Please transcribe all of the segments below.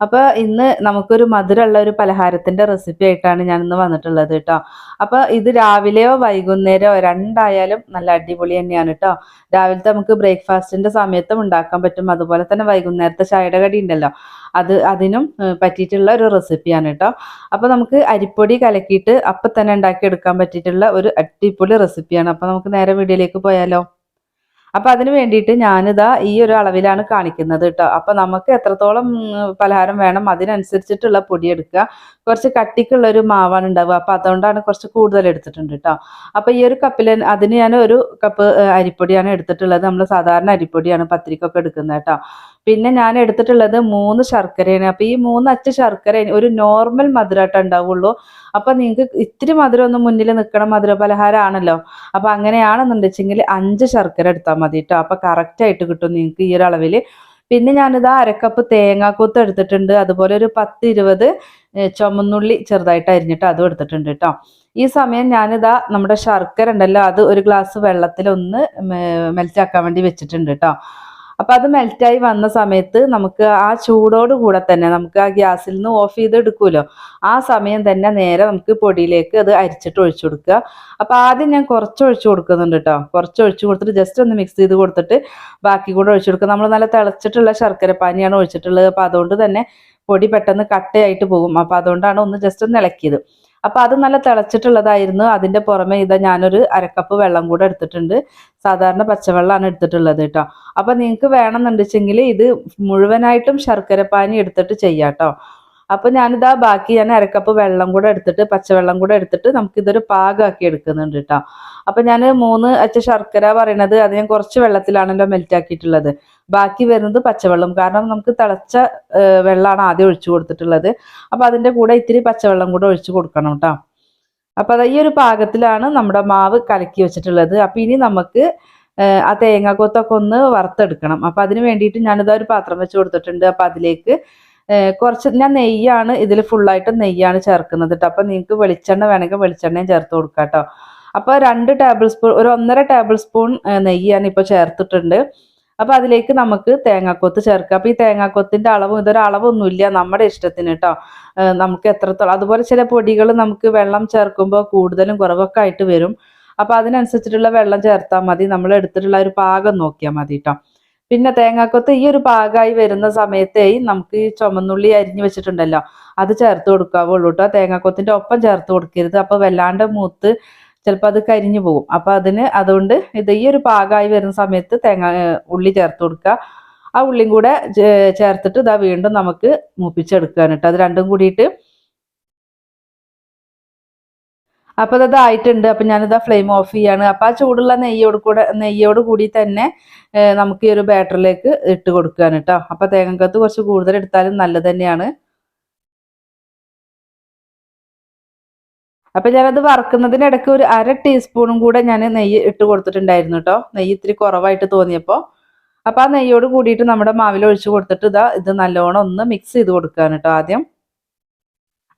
അപ്പോൾ ഇന്ന് നമുക്കൊരു മധുരമുള്ള ഒരു പലഹാരത്തിന്റെ റെസിപ്പി ആയിട്ടാണ് ഞാൻ ഇന്ന് വന്നിട്ടുള്ളത് കേട്ടോ അപ്പോൾ ഇത് രാവിലെയോ വൈകുന്നേരമോ രണ്ടായാലും നല്ല അടിപൊളി തന്നെയാണ് കേട്ടോ രാവിലത്തെ നമുക്ക് ബ്രേക്ക്ഫാസ്റ്റിന്റെ സമയത്തും ഉണ്ടാക്കാൻ പറ്റും. അതുപോലെ തന്നെ വൈകുന്നേരത്തെ ചായയുടെ കടി ഉണ്ടല്ലോ. അത് അതിനും പറ്റിയിട്ടുള്ള ഒരു റെസിപ്പിയാണ് കേട്ടോ അപ്പോൾ നമുക്ക് അരിപ്പൊടി കലക്കിയിട്ട് അപ്പം തന്നെ ഉണ്ടാക്കി എടുക്കാൻ പറ്റിയിട്ടുള്ള ഒരു അടിപൊളി റെസിപ്പിയാണ് അപ്പോൾ നമുക്ക് നേരെ വീഡിയോയിലേക്ക് പോയാലോ? അപ്പോൾ അതിന് വേണ്ടിയിട്ട് ഞാനിതാ ഈ ഒരു അളവിലാണ് കാണിക്കുന്നത് കേട്ടോ. അപ്പോൾ നമുക്ക് എത്രത്തോളം പലഹാരം വേണം അതിനനുസരിച്ചിട്ടുള്ള പൊടി എടുക്കുക. കുറച്ച് കട്ടിക്കുള്ള ഒരു മാവാണ് ഉണ്ടാവുക. അപ്പൊ അതുകൊണ്ടാണ് കുറച്ച് കൂടുതൽ എടുത്തിട്ടുണ്ട് കേട്ടോ അപ്പൊ ഈ ഒരു കപ്പിൽ അതിന് ഞാൻ ഒരു കപ്പ് അരിപ്പൊടിയാണ് എടുത്തിട്ടുള്ളത്. നമ്മൾ സാധാരണ അരിപ്പൊടിയാണ് പത്തിരിക്കൊക്കെ എടുക്കുന്നത് കേട്ടോ പിന്നെ ഞാൻ എടുത്തിട്ടുള്ളത് മൂന്ന് ശർക്കരയാണ്. അപ്പൊ ഈ മൂന്ന് അച്ച് ശർക്കര ഒരു നോർമൽ മധുരമായിട്ട് ഉണ്ടാവുള്ളൂ. അപ്പൊ നിങ്ങൾക്ക് ഇത്തിരി മധുരം ഒന്ന് മുന്നിൽ നിൽക്കണ മധുര പലഹാരമാണല്ലോ അപ്പൊ അങ്ങനെയാണെന്നുണ്ടെച്ചെങ്കിൽ അഞ്ച് ശർക്കര എടുത്താൽ മതി കേട്ടോ അപ്പൊ കറക്റ്റ് ആയിട്ട് കിട്ടും നിങ്ങൾക്ക് ഈ ഒരു അളവിൽ പിന്നെ ഞാനിത് അരക്കപ്പ് തേങ്ങാക്കൂത്ത് എടുത്തിട്ടുണ്ട്. അതുപോലെ ഒരു പത്ത് ഇരുപത് ചുമന്നുള്ളി ചെറുതായിട്ട് അരിഞ്ഞിട്ട് അതും എടുത്തിട്ടുണ്ട് കേട്ടോ ഈ സമയം ഞാനിതാ നമ്മുടെ ശർക്കര ഉണ്ടല്ലോ അത് ഒരു ഗ്ലാസ് വെള്ളത്തിൽ ഒന്ന് മെൽറ്റാക്കാൻ വേണ്ടി വെച്ചിട്ടുണ്ട് കേട്ടോ അപ്പൊ അത് മെൽറ്റായി വന്ന സമയത്ത് നമുക്ക് ആ ചൂടോട് കൂടെ തന്നെ നമുക്ക് ആ ഗ്യാസിൽ നിന്ന് ഓഫ് ചെയ്ത് എടുക്കുമല്ലോ ആ സമയം തന്നെ നേരെ നമുക്ക് പൊടിയിലേക്ക് അത് അരിച്ചിട്ട് ഒഴിച്ചു കൊടുക്കുക. അപ്പൊ ആദ്യം ഞാൻ കുറച്ച് ഒഴിച്ചു കൊടുക്കുന്നുണ്ട് കേട്ടോ കുറച്ച് ഒഴിച്ചു കൊടുത്തിട്ട് ജസ്റ്റ് ഒന്ന് മിക്സ് ചെയ്ത് കൊടുത്തിട്ട് ബാക്കി കൂടെ ഒഴിച്ചു കൊടുക്കുക. നമ്മൾ നല്ല തിളച്ചിട്ടുള്ള ശർക്കര പാനിയാണ് ഒഴിച്ചിട്ടുള്ളത്. അപ്പൊ അതുകൊണ്ട് തന്നെ പൊടി പെട്ടെന്ന് കട്ടയായിട്ട് പോകും. അപ്പൊ അതുകൊണ്ടാണ് ഒന്ന് ജസ്റ്റ് ഒന്ന് ഇളക്കിയത്. അപ്പൊ അത് നല്ല തിളച്ചിട്ടുള്ളതായിരുന്നു. അതിന്റെ പുറമെ ഇതാ ഞാനൊരു അരക്കപ്പ് വെള്ളം കൂടെ എടുത്തിട്ടുണ്ട്. സാധാരണ പച്ചവെള്ളമാണ് എടുത്തിട്ടുള്ളത് കേട്ടോ. അപ്പൊ നിങ്ങൾക്ക് വേണമെന്നുണ്ടെച്ചെങ്കിൽ ഇത് മുഴുവനായിട്ടും ശർക്കര പാനി എടുത്തിട്ട് ചെയ്യാം കേട്ടോ. അപ്പൊ ഞാനിതാ ബാക്കി ഞാൻ അരക്കപ്പ് വെള്ളം കൂടെ എടുത്തിട്ട് പച്ചവെള്ളം കൂടെ എടുത്തിട്ട് നമുക്ക് ഇതൊരു പാകമാക്കി എടുക്കുന്നുണ്ട് കേട്ടോ. അപ്പൊ ഞാൻ മൂന്ന് അച്ച ശർക്കര പറയണത് അത് ഞാൻ കുറച്ച് വെള്ളത്തിലാണല്ലോ മെൽറ്റ് ആക്കിയിട്ടുള്ളത്. ബാക്കി വരുന്നത് പച്ചവെള്ളം. കാരണം നമുക്ക് തിളച്ച വെള്ളമാണ് ആദ്യം ഒഴിച്ചു കൊടുത്തിട്ടുള്ളത്. അപ്പൊ അതിന്റെ കൂടെ ഇത്തിരി പച്ചവെള്ളം കൂടെ ഒഴിച്ചു കൊടുക്കണം കേട്ടോ അപ്പൊ അത് ഈ ഒരു പാകത്തിലാണ് നമ്മുടെ മാവ് കലക്കി വെച്ചിട്ടുള്ളത്. അപ്പൊ ഇനി നമുക്ക് ആ തേങ്ങാക്കൊത്തൊക്കെ ഒന്ന് വറുത്തെടുക്കണം. അപ്പൊ അതിന് വേണ്ടിയിട്ട് ഞാനിതാ ഒരു പാത്രം വെച്ച് കൊടുത്തിട്ടുണ്ട്. അപ്പൊ അതിലേക്ക് കുറച്ച് ഞാൻ നെയ്യാണ് ഇതിൽ ഫുള്ളായിട്ട് നെയ്യാണ് ചേർക്കുന്നത് കേട്ടോ അപ്പൊ നിങ്ങൾക്ക് വെളിച്ചെണ്ണ വേണമെങ്കിൽ വെളിച്ചെണ്ണയും ചേർത്ത് കൊടുക്കാം കേട്ടോ അപ്പൊ രണ്ട് ടേബിൾ സ്പൂൺ ഒരു ഒന്നര ടേബിൾ സ്പൂൺ നെയ്യാണ് നെയ്യ് ഇപ്പോൾ ചേർത്തിട്ടുണ്ട്. അപ്പൊ അതിലേക്ക് നമുക്ക് തേങ്ങാക്കൊത്ത് ചേർക്കുക. അപ്പൊ ഈ തേങ്ങാക്കൊത്തിന്റെ അളവും ഇതൊരു അളവൊന്നുമില്ല നമ്മുടെ ഇഷ്ടത്തിന് കേട്ടോ നമുക്ക് എത്രത്തോളം അതുപോലെ ചില പൊടികൾ നമുക്ക് വെള്ളം ചേർക്കുമ്പോൾ കൂടുതലും കുറവൊക്കെ ആയിട്ട് വരും. അപ്പൊ അതിനനുസരിച്ചിട്ടുള്ള വെള്ളം ചേർത്താൽ മതി. നമ്മൾ എടുത്തിട്ടുള്ള ഒരു പാകം നോക്കിയാൽ മതി കേട്ടോ പിന്നെ തേങ്ങാക്കൊത്ത് ഈ ഒരു പാകമായി വരുന്ന സമയത്തേ നമുക്ക് ഈ ചുമന്നുള്ളി അരിഞ്ഞു വെച്ചിട്ടുണ്ടല്ലോ അത് ചേർത്ത് കൊടുക്കാവുള്ളൂ കേട്ടോ തേങ്ങാക്കൊത്തിന്റെ ഒപ്പം ചേർത്ത് കൊടുക്കരുത്. അപ്പൊ വല്ലാണ്ട് മൂത്ത് ചിലപ്പോൾ അത് കരിഞ്ഞു പോകും. അപ്പൊ അതിന് അതുകൊണ്ട് ഇത് ഈ ഒരു പാകമായി വരുന്ന സമയത്ത് തേങ്ങ ഉള്ളി ചേർത്ത് കൊടുക്കുക. ആ ഉള്ളിയും കൂടെ ചേർത്തിട്ട് ഇതാ വീണ്ടും നമുക്ക് മൂപ്പിച്ചെടുക്കുകയാണ് കേട്ടോ. അത് രണ്ടും കൂടിയിട്ട് അപ്പൊ അത് ആയിട്ടുണ്ട് അപ്പൊ ഞാനിതാ ഫ്ലെയിം ഓഫ് ചെയ്യാണ്. അപ്പൊ ആ ചൂടുള്ള നെയ്യോട് കൂടെ നെയ്യോട് കൂടി തന്നെ നമുക്ക് ഈ ഒരു ബാറ്ററിലേക്ക് ഇട്ട് കൊടുക്കുകയാണ് കേട്ടോ. അപ്പൊ തേങ്ങക്കത്ത് കുറച്ച് കൂടുതൽ എടുത്താലും നല്ലത് തന്നെയാണ്. അപ്പൊ ഞാനത് വറക്കുന്നതിനിടയ്ക്ക് ഒരു അര ടീസ്പൂണും കൂടെ ഞാൻ നെയ്യ് ഇട്ട് കൊടുത്തിട്ടുണ്ടായിരുന്നു കേട്ടോ നെയ്യ് ഇത്തിരി കുറവായിട്ട് തോന്നിയപ്പോൾ അപ്പൊ ആ നെയ്യോട് കൂടിയിട്ട് നമ്മുടെ മാവിൽ ഒഴിച്ച് കൊടുത്തിട്ട് ഇതാ ഇത് നല്ലോണം ഒന്ന് മിക്സ് ചെയ്ത് കൊടുക്കുകയാണ് കേട്ടോ ആദ്യം.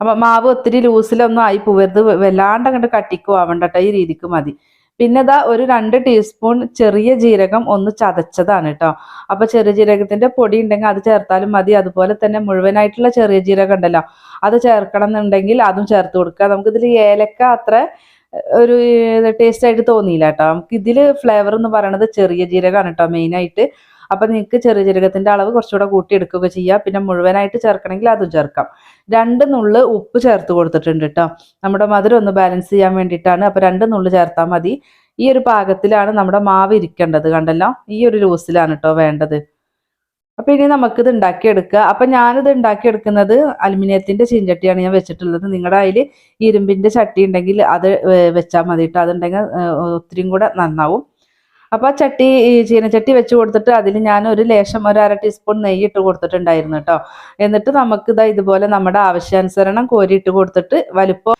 അപ്പൊ മാവ് ഒത്തിരി ലൂസിലൊന്നും ആയി പോവരുത്. വല്ലാണ്ട് അങ്ങോട്ട് കട്ടിക്കോ ഈ രീതിക്ക് മതി. പിന്നെ ഇതാ ഒരു രണ്ട് ടീസ്പൂൺ ചെറിയ ജീരകം ഒന്ന് ചതച്ചതാണ് കേട്ടോ അപ്പൊ ചെറിയ ജീരകത്തിന്റെ പൊടി ഉണ്ടെങ്കിൽ അത് ചേർത്താലും മതി. അതുപോലെ തന്നെ മുഴുവനായിട്ടുള്ള ചെറിയ ജീരകം ഉണ്ടല്ലോ അത് ചേർക്കണം എന്നുണ്ടെങ്കിൽ അതും ചേർത്ത് കൊടുക്കുക. നമുക്ക് ഇതിൽ ഏലക്ക അത്ര ഒരു ടേസ്റ്റ് ആയിട്ട് തോന്നിയില്ല കേട്ടോ നമുക്ക് ഇതിൽ ഫ്ലേവർ എന്ന് പറയുന്നത് ചെറിയ ജീരകമാണ് കേട്ടോ മെയിൻ ആയിട്ട്. അപ്പൊ നിങ്ങൾക്ക് ചെറിയ ജീരകത്തിന്റെ അളവ് കുറച്ചുകൂടെ എടുക്കുക ചെയ്യാം. പിന്നെ മുഴുവനായിട്ട് ചേർക്കണമെങ്കിൽ അതും ചേർക്കാം. രണ്ട് നുള്ള് ഉപ്പ് ചേർത്ത് കൊടുത്തിട്ടുണ്ട് കേട്ടോ നമ്മുടെ മധുരം ഒന്ന് ബാലൻസ് ചെയ്യാൻ വേണ്ടിയിട്ടാണ്. അപ്പൊ രണ്ട് നുള്ള് ചേർത്താൽ മതി. ഈ ഒരു പാകത്തിലാണ് നമ്മുടെ മാവ് ഇരിക്കേണ്ടത് കണ്ടല്ലോ? ഈ ഒരു ലൂസിലാണ് കേട്ടോ വേണ്ടത്. അപ്പൊ ഇനി നമുക്കിത് ഉണ്ടാക്കിയെടുക്കുക അപ്പൊ ഞാനിത് ഉണ്ടാക്കിയെടുക്കുന്നത് അലുമിനിയത്തിന്റെ ചീഞ്ചട്ടിയാണ് ഞാൻ വെച്ചിട്ടുള്ളത്. നിങ്ങളുടെ അതിൽ ഇരുമ്പിന്റെ ചട്ടി ഉണ്ടെങ്കിൽ അത് വെച്ചാൽ മതി കേട്ടോ അതുണ്ടെങ്കിൽ ഒത്തിരിയും കൂടെ നന്നാവും. അപ്പൊ ആ ചട്ടി ചീനച്ചട്ടി വെച്ച് കൊടുത്തിട്ട് അതിൽ ഞാൻ ഒരു ലേശം ഒരു അര ടീസ്പൂൺ നെയ്യ് ഇട്ട് കൊടുത്തിട്ടുണ്ടായിരുന്നു കേട്ടോ. എന്നിട്ട് നമുക്ക് ഇതാ ഇതുപോലെ നമ്മുടെ ആവശ്യാനുസരണം കോരിയിട്ട് കൊടുത്തിട്ട് വലിപ്പം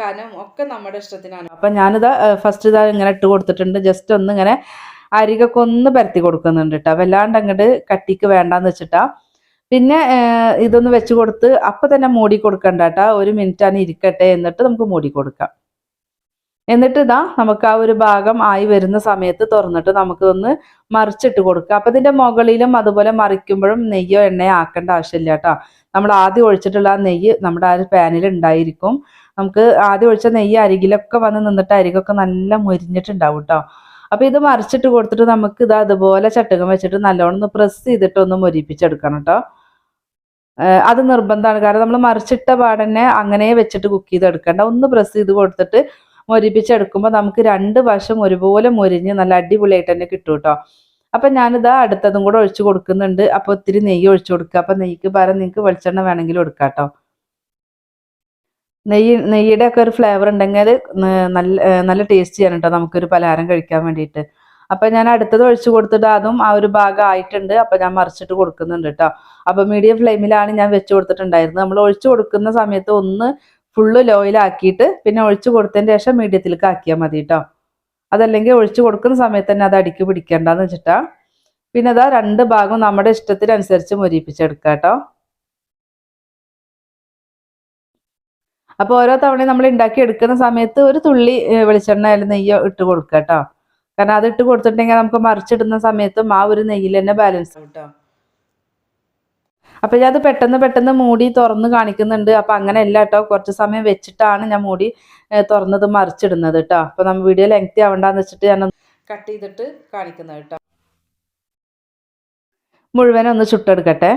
കനം ഒക്കെ നമ്മുടെ ഇഷ്ടത്തിനാണ്. അപ്പൊ ഞാനിതാ ഫസ്റ്റ് ഇതാ ഇങ്ങനെ ഇട്ട് കൊടുത്തിട്ടുണ്ട്. ജസ്റ്റ് ഒന്ന് ഇങ്ങനെ അരികൊക്കെ ഒന്ന് പരത്തി കൊടുക്കുന്നുണ്ട് കേട്ടോ. വല്ലാണ്ട് അങ്ങോട്ട് കട്ടിക്ക് വേണ്ടാന്ന് വെച്ചിട്ടാ. പിന്നെ ഇതൊന്ന് വെച്ച് കൊടുത്ത് അപ്പൊ തന്നെ മൂടി കൊടുക്കണ്ട കേട്ടോ. ഒരു മിനിറ്റ് ആണ് ഇരിക്കട്ടെ എന്നിട്ട് നമുക്ക് മൂടി കൊടുക്കാം. എന്നിട്ട് ഇതാ നമുക്ക് ആ ഒരു ഭാഗം ആയി വരുന്ന സമയത്ത് തുറന്നിട്ട് നമുക്ക് ഒന്ന് മറിച്ചിട്ട് കൊടുക്കുക അപ്പം ഇതിന്റെ മുകളിലും അതുപോലെ മറിക്കുമ്പോഴും നെയ്യോ എണ്ണയോ ആക്കേണ്ട ആവശ്യമില്ല കേട്ടോ. നമ്മൾ ആദ്യം ഒഴിച്ചിട്ടുള്ള ആ നെയ്യ് നമ്മുടെ ആ ഒരു പാനിൽ ഉണ്ടായിരിക്കും. നമുക്ക് ആദ്യം ഒഴിച്ച നെയ്യ് അരികിലൊക്കെ വന്ന് നിന്നിട്ട് അരികൊക്കെ നല്ല മുരിഞ്ഞിട്ടുണ്ടാവും കേട്ടോ. അപ്പോൾ ഇത് മറിച്ചിട്ട് കൊടുത്തിട്ട് നമുക്ക് ഇത് അതുപോലെ ചട്ടുകം വെച്ചിട്ട് നല്ലോണം ഒന്ന് പ്രസ് ചെയ്തിട്ട് ഒന്ന് മുരിപ്പിച്ചെടുക്കണം കേട്ടോ. അത് നിർബന്ധമാണ്. കാരണം നമ്മൾ മറിച്ചിട്ട പാടന്നെ അങ്ങനെ വെച്ചിട്ട് കുക്ക് ചെയ്തെടുക്കണ്ട. ഒന്ന് പ്രസ് ചെയ്ത് കൊടുത്തിട്ട് മൊരിപ്പിച്ചെടുക്കുമ്പോൾ നമുക്ക് രണ്ട് വശം ഒരുപോലെ മൊരിഞ്ഞ് നല്ല അടിപൊളിയായിട്ട് തന്നെ കിട്ടും കേട്ടോ അപ്പം ഞാനിതാ അടുത്തതും കൂടെ ഒഴിച്ചു കൊടുക്കുന്നുണ്ട്. അപ്പോൾ ഒത്തിരി നെയ്യ് ഒഴിച്ചു കൊടുക്കുക. അപ്പം നെയ്ക്ക് പകരം നിങ്ങൾക്ക് വെളിച്ചെണ്ണ വേണമെങ്കിലും എടുക്കാം കേട്ടോ നെയ്യ് നെയ്യുടെ ഒക്കെ ഒരു ഫ്ലേവർ ഉണ്ടെങ്കിൽ നല്ല നല്ല ടേസ്റ്റ് ചെയ്യാൻ കേട്ടോ നമുക്കൊരു പലഹാരം കഴിക്കാൻ വേണ്ടിയിട്ട്. അപ്പം ഞാൻ അടുത്തത് ഒഴിച്ചു കൊടുത്തിട്ട് അതും ആ ഒരു ഭാഗം ആയിട്ടുണ്ട്. അപ്പം ഞാൻ മറിച്ചിട്ട് കൊടുക്കുന്നുണ്ട് കേട്ടോ. അപ്പം മീഡിയം ഫ്ലെയിമിലാണ് ഞാൻ വെച്ച് കൊടുത്തിട്ടുണ്ടായിരുന്നത്. നമ്മൾ ഒഴിച്ചു കൊടുക്കുന്ന സമയത്ത് ഒന്ന് ഫുള്ള് ലോയിലാക്കിയിട്ട് പിന്നെ ഒഴിച്ചു കൊടുത്തതിന് ശേഷം മീഡിയത്തിലേക്ക് ആക്കിയാൽ മതി കേട്ടോ അതല്ലെങ്കിൽ ഒഴിച്ചു കൊടുക്കുന്ന സമയത്ത് തന്നെ അത് അടിക്ക് പിടിക്കേണ്ടെന്ന് വെച്ചിട്ടാ. പിന്നെ അതാ രണ്ട് ഭാഗം നമ്മുടെ ഇഷ്ടത്തിനനുസരിച്ച് മൊരിപ്പിച്ചെടുക്കുക കേട്ടോ അപ്പോൾ ഓരോ തവണയും നമ്മൾ ഉണ്ടാക്കി എടുക്കുന്ന സമയത്ത് ഒരു തുള്ളി വെളിച്ചെണ്ണ അതിൽ നെയ്യോ ഇട്ട് കൊടുക്കുക കേട്ടോ കാരണം അത് ഇട്ട് കൊടുത്തിട്ടുണ്ടെങ്കിൽ നമുക്ക് മറിച്ചിടുന്ന സമയത്തും ആ ഒരു നെയ്യിൽ തന്നെ ബാലൻസ് കേട്ടോ അപ്പൊ ഞാൻ അത് പെട്ടെന്ന് പെട്ടെന്ന് മൂടി തുറന്ന് കാണിക്കുന്നുണ്ട്. അപ്പൊ അങ്ങനെ അല്ല കേട്ടോ കുറച്ച് സമയം വെച്ചിട്ടാണ് ഞാൻ മൂടി തുറന്നത് മറിച്ചിടുന്നത് കേട്ടോ അപ്പൊ നമ്മൾ വീഡിയോ ലെങ്തി ആവണ്ടെന്ന് വെച്ചിട്ട് ഞാൻ കട്ട് ചെയ്തിട്ട് കാണിക്കുന്നത് കേട്ടോ മുഴുവനൊന്ന് ചുട്ടെടുക്കട്ടെ.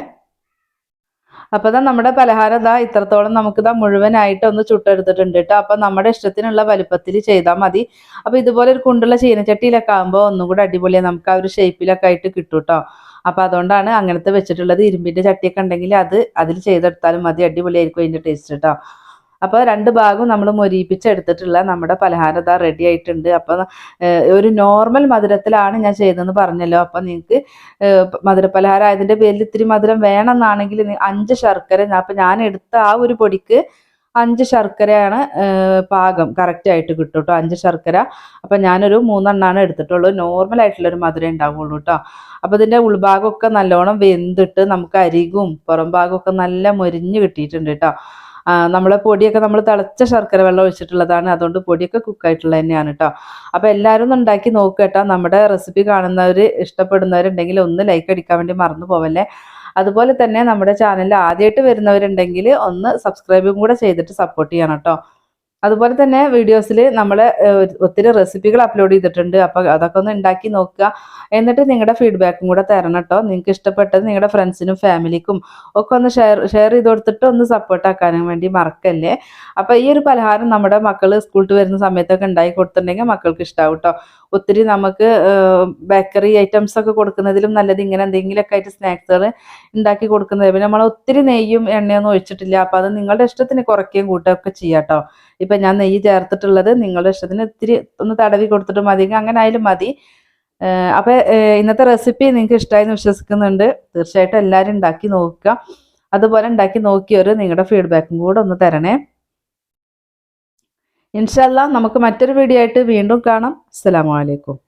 അപ്പോൾ ഇതാ നമ്മുടെ പലഹാരം ഇതാ ഇത്രത്തോളം നമുക്ക് ഇതാ മുഴുവനായിട്ട് ഒന്ന് ചുട്ടെടുത്തിട്ടുണ്ട് കേട്ടോ അപ്പോൾ നമ്മുടെ ഇഷ്ടത്തിനുള്ള വലുപ്പത്തിൽ ചെയ്താൽ മതി. അപ്പോൾ ഇതുപോലെ ഒരു കുണ്ടുള്ള ചീനച്ചട്ടിയിലൊക്കെ ആകുമ്പോൾ ഒന്നും കൂടെ അടിപൊളിയാണ് നമുക്ക് ആ ഒരു ഷേപ്പിലൊക്കെ ആയിട്ട് കിട്ടും കേട്ടോ അപ്പോൾ അതുകൊണ്ടാണ് അങ്ങനത്തെ വെച്ചിട്ടുള്ളത്. ഇരുമ്പിന്റെ ചട്ടിയൊക്കെ ഉണ്ടെങ്കിൽ അത് അതിൽ ചെയ്തെടുത്താലും മതി. അടിപൊളിയായിരിക്കും അതിന്റെ ടേസ്റ്റ് കേട്ടോ അപ്പോൾ രണ്ട് ഭാഗവും നമ്മൾ മൊരിയിപ്പിച്ചെടുത്തിട്ടുള്ള നമ്മുടെ പലഹാരം ഇതാ റെഡി ആയിട്ടുണ്ട്. അപ്പോൾ ഒരു നോർമൽ മധുരത്തിലാണ് ഞാൻ ചെയ്തതെന്ന് പറഞ്ഞല്ലോ. അപ്പോൾ നിങ്ങൾക്ക് മധുരപലഹാരം ആയതിന്റെ പേരിൽ ഇത്തിരി മധുരം വേണമെന്നാണെങ്കിൽ അഞ്ച് ശർക്കര അപ്പം ഞാൻ എടുത്ത ആ ഒരു പൊടിക്ക് അഞ്ച് ശർക്കരയാണ് പാകം. കറക്റ്റ് ആയിട്ട് കിട്ടും കേട്ടോ അഞ്ച് ശർക്കര. അപ്പം ഞാനൊരു മൂന്നെണ്ണാണ് എടുത്തിട്ടുള്ളൂ. നോർമൽ ആയിട്ടുള്ളൊരു മധുരം ഉണ്ടാവുള്ളൂ കേട്ടോ അപ്പോൾ ഇതിന്റെ ഉൾഭാഗമൊക്കെ നല്ലോണം വെന്തിട്ട് നമുക്ക് അരികും പുറം ഭാഗമൊക്കെ നല്ല മൊരിഞ്ഞ് കിട്ടിയിട്ടുണ്ട് കേട്ടോ നമ്മളെ പൊടിയൊക്കെ നമ്മൾ തിളച്ച ശർക്കര വെള്ളം ഒഴിച്ചിട്ടുള്ളതാണ്. അതുകൊണ്ട് പൊടിയൊക്കെ കുക്കായിട്ടുള്ളത് തന്നെയാണ് കേട്ടോ അപ്പോൾ എല്ലാവരും ഒന്ന് ഉണ്ടാക്കി നോക്കുക കേട്ടോ. നമ്മുടെ റെസിപ്പി കാണുന്നവർ ഇഷ്ടപ്പെടുന്നവരുണ്ടെങ്കിൽ ഒന്ന് ലൈക്ക് അടിക്കാൻ വേണ്ടി മറന്നു പോവല്ലേ. അതുപോലെ തന്നെ നമ്മുടെ ചാനലിൽ ആദ്യമായിട്ട് വരുന്നവരുണ്ടെങ്കിൽ ഒന്ന് സബ്സ്ക്രൈബും കൂടെ ചെയ്തിട്ട് സപ്പോർട്ട് ചെയ്യണം കേട്ടോ അതുപോലെ തന്നെ വീഡിയോസിൽ നമ്മൾ ഒത്തിരി റെസിപ്പികൾ അപ്ലോഡ് ചെയ്തിട്ടുണ്ട്. അപ്പോൾ അതൊക്കെ ഒന്ന് ഉണ്ടാക്കി നോക്കുക. എന്നിട്ട് നിങ്ങളുടെ ഫീഡ്ബാക്കും കൂടെ തരണം കേട്ടോ നിങ്ങൾക്ക് ഇഷ്ടപ്പെട്ടത് നിങ്ങളുടെ ഫ്രണ്ട്സിനും ഫാമിലിക്കും ഒക്കെ ഒന്ന് ഷെയർ ഷെയർ ചെയ്ത് കൊടുത്തിട്ട് ഒന്ന് സപ്പോർട്ട് ആക്കാനും വേണ്ടി മറക്കല്ലേ? അപ്പോൾ ഈ ഒരു പലഹാരം നമ്മുടെ മക്കൾ സ്കൂളിൽ വരുന്ന സമയത്തൊക്കെ ഉണ്ടാക്കി കൊടുത്തിട്ടുണ്ടെങ്കിൽ മക്കൾക്ക് ഇഷ്ടമാവും കേട്ടോ ഒത്തിരി നമുക്ക് ബേക്കറി ഐറ്റംസ് ഒക്കെ കൊടുക്കുന്നതിലും നല്ലത് ഇങ്ങനെ എന്തെങ്കിലുമൊക്കെ ആയിട്ട് സ്നാക്സുകൾ ഉണ്ടാക്കി കൊടുക്കുന്നത്. പിന്നെ നമ്മൾ ഒത്തിരി നെയ്യും എണ്ണയൊന്നും ഒഴിച്ചിട്ടില്ല. അപ്പോൾ അത് നിങ്ങളുടെ ഇഷ്ടത്തിന് കുറയ്ക്കുകയും കൂട്ടുകയൊക്കെ ചെയ്യാം കേട്ടോ ഇപ്പം ഞാൻ നെയ്യ് ചേർത്തിട്ടുള്ളത് നിങ്ങളുടെ ഇഷ്ടത്തിന് ഇത്തിരി ഒന്ന് തടവി കൊടുത്തിട്ട് മതി. അങ്ങനെ ആയാലും മതി. അപ്പോൾ ഇന്നത്തെ റെസിപ്പി നിങ്ങൾക്ക് ഇഷ്ടമായി എന്ന് വിശ്വസിക്കുന്നുണ്ട്. തീർച്ചയായിട്ടും എല്ലാവരും ഉണ്ടാക്കി നോക്കുക. അതുപോലെ ഉണ്ടാക്കി നോക്കിയവർ നിങ്ങളുടെ ഫീഡ്ബാക്കും കൂടെ ഒന്ന് തരണേ. ഇൻഷല്ല നമുക്ക് മറ്റൊരു വീഡിയോ ആയിട്ട് വീണ്ടും കാണാം. അസ്സാം വലൈക്കും